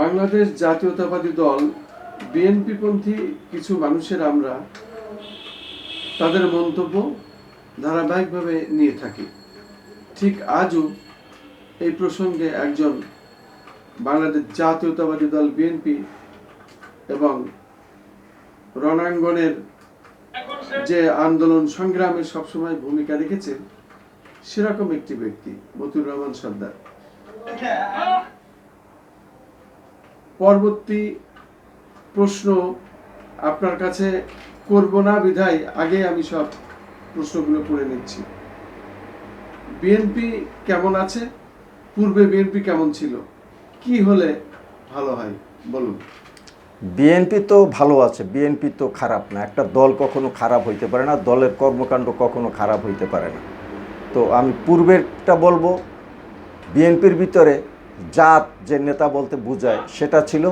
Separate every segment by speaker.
Speaker 1: বাংলাদেশ জাতীয়তাবাদী দল বিএনপি পন্থী কিছু মানুষের আমরা তাদের মন্তব্য ধারাবাহিকভাবে নিয়ে থাকি। ঠিক আজও এই প্রসঙ্গে একজন বাংলাদেশ জাতীয়তাবাদী দল, বিএনপি এবং রণাঙ্গনের যে আন্দোলন সংগ্রামে সবসময় ভূমিকা রেখেছে, সেরকম একটি ব্যক্তি মতুর রহমান সর্দার। পরবর্তী প্রশ্ন আপনার কাছে করব না, বিধায় আগে আমি সব প্রশ্নগুলো করে নিচ্ছি। বিএনপি কেমন আছে? পূর্বে বিএনপি কেমন ছিল? কি হলে ভালো হয়? বলুন।
Speaker 2: বিএনপি তো ভালো আছে বিএনপি তো খারাপ না। একটা দল কখনো খারাপ হইতে পারে না, দলের কর্মকাণ্ড কখনো খারাপ হইতে পারে না। তো আমি পূর্বেরটা বলব বিএনপির ভিতরে জাত যে নেতা বলতে বোঝায়, সেটা ছিল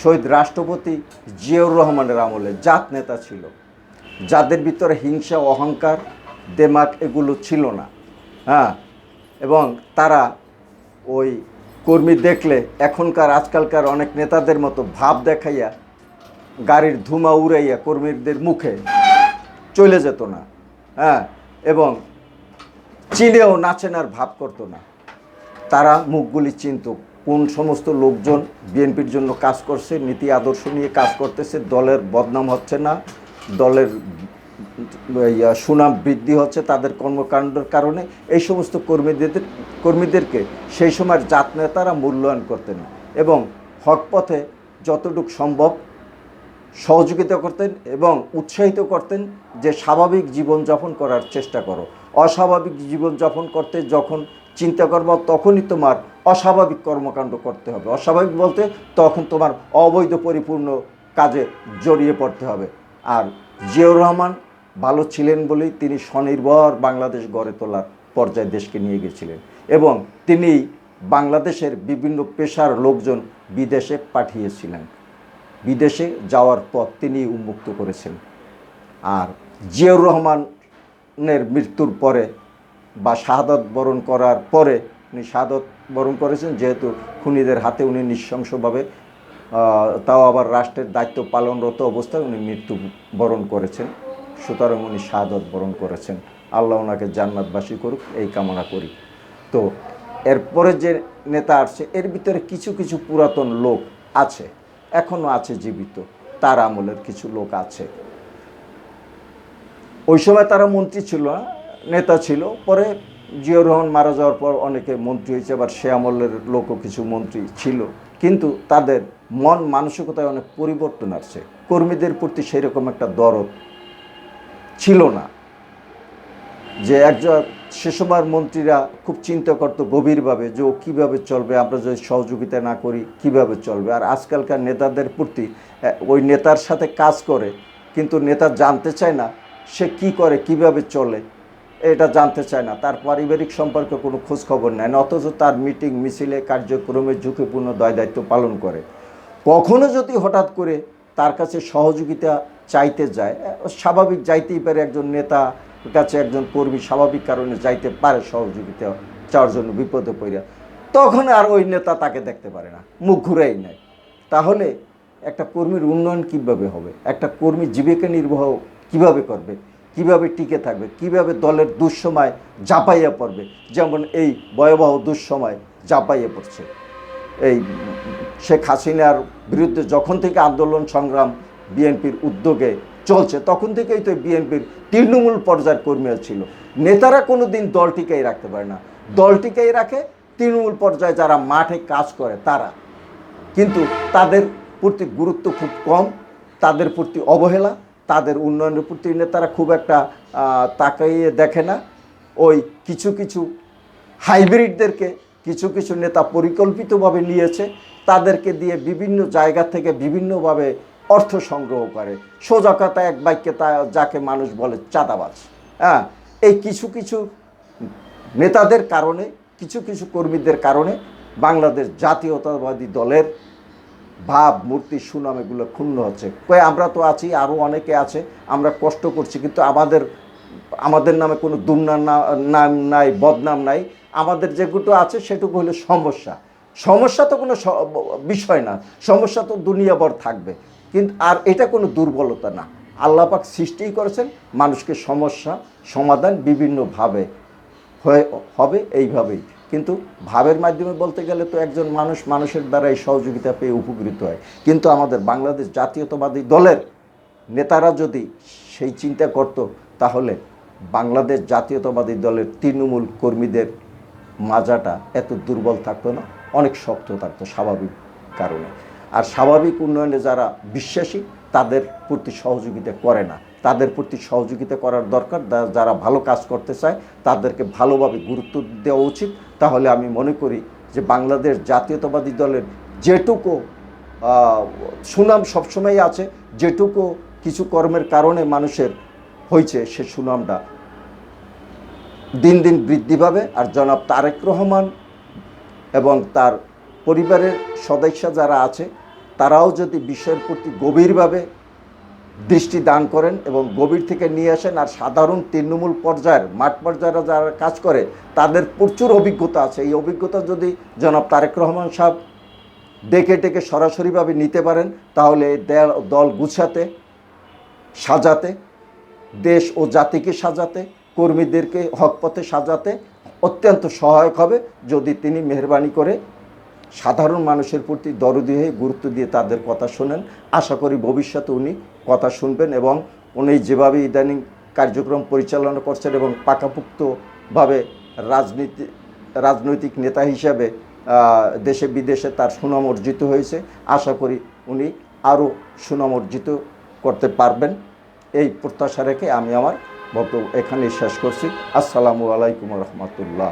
Speaker 2: শহীদ রাষ্ট্রপতি জিয়াউর রহমানের আমলে জাত নেতা ছিল। যাদের ভিতরে হিংসা, অহংকার, দেমাক এগুলো ছিল না। হ্যাঁ এবং তারা ওই কর্মী দেখলে এখনকার, আজকালকার অনেক নেতাদের মতো ভাব দেখাইয়া, গাড়ির ধুমা উড়াইয়া কর্মীদের মুখে চলে যেত না। হ্যাঁ এবং চিনেও নাচেনার ভাব করতো না। তারা মুখগুলি চিনত। কোন সমস্ত লোকজন বিএনপির জন্য কাজ করছে, নীতি আদর্শ নিয়ে কাজ করতেছে, দলের বদনাম হচ্ছে না, দলের সুনাম বৃদ্ধি হচ্ছে তাদের কর্মকাণ্ডের কারণে, এই সমস্ত কর্মীদের, কর্মীদেরকে সেই সময়ের জাত নেতারা মূল্যায়ন করতেন এবং হক পথে যতটুকু সম্ভব সহযোগিতা করতেন এবং উৎসাহিত করতেন যে স্বাভাবিক জীবনযাপন করার চেষ্টা করো। অস্বাভাবিক জীবনযাপন করতে যখন চিন্তা করব, তখনই তোমার অস্বাভাবিক কর্মকাণ্ড করতে হবে। অস্বাভাবিক বলতে তখন তোমার অবৈধ পরিপূর্ণ কাজে জড়িয়ে পড়তে হবে। আর জিয়াউর রহমান ভালো ছিলেন বলেই তিনি স্বনির্ভর বাংলাদেশ গড়ে তোলার পর্যায়ে দেশকে নিয়ে গেছিলেন এবং তিনি বাংলাদেশের বিভিন্ন পেশার লোকজন বিদেশে পাঠিয়েছিলেন। বিদেশে যাওয়ার পথ তিনি উন্মুক্ত করেছেন। আর জিয়াউর রহমানের মৃত্যুর পরে বা শাহাদত বরণ করার পরে উনি শাহাদত বরণ করেছেন, যেহেতু খুনিদের হাতে উনি নৃশংসভাবে তাও আবার রাষ্ট্রের দায়িত্ব পালনরত অবস্থায় উনি মৃত্যু বরণ করেছেন। সুতরাং উনি শাহাদত বরণ করেছেন। আল্লাহ ওনাকে জান্নাতবাসী করুক, এই কামনা করি। তো, এরপরে যে নেতা আসছে, এর ভিতরে কিছু কিছু পুরাতন লোক আছে এখনও আছে জীবিত, তার আমলের কিছু লোক আছে। ওই সময় তারা মন্ত্রী ছিল না নেতা ছিল। পরে জিয়াউর রহমান মারা যাওয়ার পর অনেকে মন্ত্রী হয়েছে, আবার সে আমলের লোকও কিছু মন্ত্রী ছিল। কিন্তু তাদের মন মানসিকতায় অনেক পরিবর্তন আসছে। কর্মীদের প্রতি সেরকম একটা দরদ ছিল না। যে একজন সে সময়ের মন্ত্রীরা খুব চিন্তা করতো গভীরভাবে যে ও কীভাবে চলবে, আমরা যদি সহযোগিতা না করি, কীভাবে চলবে। আর আজকালকার নেতাদের প্রতি ওই নেতার সাথে কাজ করে, কিন্তু নেতা জানতে চায় না সে কি করে, কীভাবে চলে। এটা জানতে চায় না। তার পারিবারিক সম্পর্কে কোনো খোঁজ খবর নেয় না, অথচ তার মিটিং, মিছিলে, কার্যক্রমে ঝুঁকিপূর্ণ দয় দায়িত্ব পালন করে। কখনো যদি হঠাৎ করে তার কাছে সহযোগিতা চাইতে যায়, স্বাভাবিক যাইতেই পারে একজন নেতা কাছে, একজন কর্মী স্বাভাবিক কারণে যাইতে পারে সহযোগিতা চাওয়ার জন্য বিপদে পড়ে, তখন আর ওই নেতা তাকে দেখতে পারে না, মুখ ঘুরেই নেয়। তাহলে একটা কর্মীর উন্নয়ন কীভাবে হবে? একটা কর্মী জীবিকা নির্বাহ কীভাবে করবে? কীভাবে টিকে থাকবে, কীভাবে দলের দুঃসময় জাপাইয়া পড়বে, যেমন এই ভয়াবহ দুঃসময় জাপাইয়া পড়ছে। এই শেখ হাসিনার বিরুদ্ধে যখন থেকে আন্দোলন সংগ্রাম বিএনপির উদ্যোগে চলছে, তখন থেকেই তো বিএনপির তৃণমূল পর্যায়ের কর্মীরা ছিল। নেতারা কোনো দিন দলটিকেই রাখতে পারে না। দলটিকেই রাখে তৃণমূল পর্যায়ে যারা মাঠে কাজ করে, তারা। কিন্তু তাদের প্রতি গুরুত্ব খুব কম, তাদের প্রতি অবহেলা তাদের উন্নয়নের প্রতি নেতারা খুব একটা তাকাইয়ে দেখে না। ওই কিছু কিছু হাইব্রিডদেরকে কিছু কিছু নেতা পরিকল্পিতভাবে নিয়েছে। তাদেরকে দিয়ে বিভিন্ন জায়গা থেকে বিভিন্নভাবে অর্থ সংগ্রহ করে। সোজা কথা এক বাক্যে তা যাকে মানুষ বলে চাঁদাবাজ। হ্যাঁ এই কিছু কিছু নেতাদের কারণে, কিছু কিছু কর্মীদের কারণে বাংলাদেশ জাতীয়তাবাদী দলের ভাব, মূর্তি, সুনাম এগুলো ক্ষুণ্ণ হচ্ছে। কয়ে আমরা তো আছি আরও অনেকে আছে, আমরা কষ্ট করছি, কিন্তু আমাদের আমাদের নামে কোনো দুর্নাম নাম নাই, বদনাম নাই। আমাদের যেগুলো আছে, সেটুকু হলো সমস্যা। সমস্যা তো কোনো বিষয় না, সমস্যা তো দুনিয়াভর থাকবে। কিন্তু, আর এটা কোনো দুর্বলতা না। আল্লাহ পাক সৃষ্টিই করেছেন, মানুষকে সমস্যা, সমাধান বিভিন্নভাবে হয়ে, হবে, এইভাবেই। কিন্তু ভাবের মাধ্যমে বলতে গেলে তো একজন মানুষ মানুষের দ্বারাই সহযোগিতা পেয়ে উপকৃত হয়। কিন্তু আমাদের বাংলাদেশ জাতীয়তাবাদী দলের নেতারা যদি সেই চিন্তা করত, তাহলে বাংলাদেশ জাতীয়তাবাদী দলের তৃণমূল কর্মীদের মাজাটা এত দুর্বল থাকতো না, অনেক শক্ত থাকতো স্বাভাবিক কারণে। আর স্বাভাবিক উন্নয়নে যারা বিশ্বাসী, তাদের প্রতি সহযোগিতা করে না। তাদের প্রতি সহযোগিতা করার দরকার। যারা ভালো কাজ করতে চায়, তাদেরকে ভালোভাবে গুরুত্ব দেওয়া উচিত। তাহলে আমি মনে করি যে বাংলাদেশ জাতীয়তাবাদী দলের যেটুকু সুনাম সবসময় আছে, যেটুকু কিছু কর্মের কারণে মানুষের হয়েছে, সে সুনামটা দিন দিন বৃদ্ধি পাবে। আর জনাব তারেক রহমান এবং তার পরিবারের সদস্য যারা আছে, তারাও যদি বিষয়ের প্রতি গভীরভাবে দৃষ্টি দান করেন এবং গভীর থেকে নিয়ে আসেন আর সাধারণ তৃণমূল পর্যায়ের মাঠ পর্যায়ে যারা কাজ করে, তাদের প্রচুর অভিজ্ঞতা আছে। এই অভিজ্ঞতা যদি জনাব তারেক রহমান সাহেব ডেকে ডেকে সরাসরিভাবে নিতে পারেন, তাহলে দল গুছাতে, সাজাতে, দেশ ও জাতিকে সাজাতে, কর্মীদেরকে হকপথে সাজাতে অত্যন্ত সহায়ক হবে। যদি তিনি মেহরবানি করে সাধারণ মানুষের প্রতি দরদি হয়ে গুরুত্ব দিয়ে তাদের কথা শোনেন। আশা করি ভবিষ্যতে উনি কথা শুনবেন এবং উনি যেভাবে ইদানিং কার্যক্রম পরিচালনা করছেন এবং পাকাপুক্তভাবে রাজনীতি, রাজনৈতিক নেতা হিসাবে দেশে বিদেশে তার সুনাম অর্জিত হয়েছে। আশা করি উনি আরও সুনাম অর্জিত করতে পারবেন। এই প্রত্যাশা রেখে আমি আমার বক্তব্য এখানেই শেষ করছি। আসসালামু আলাইকুম রহমতুল্লাহ।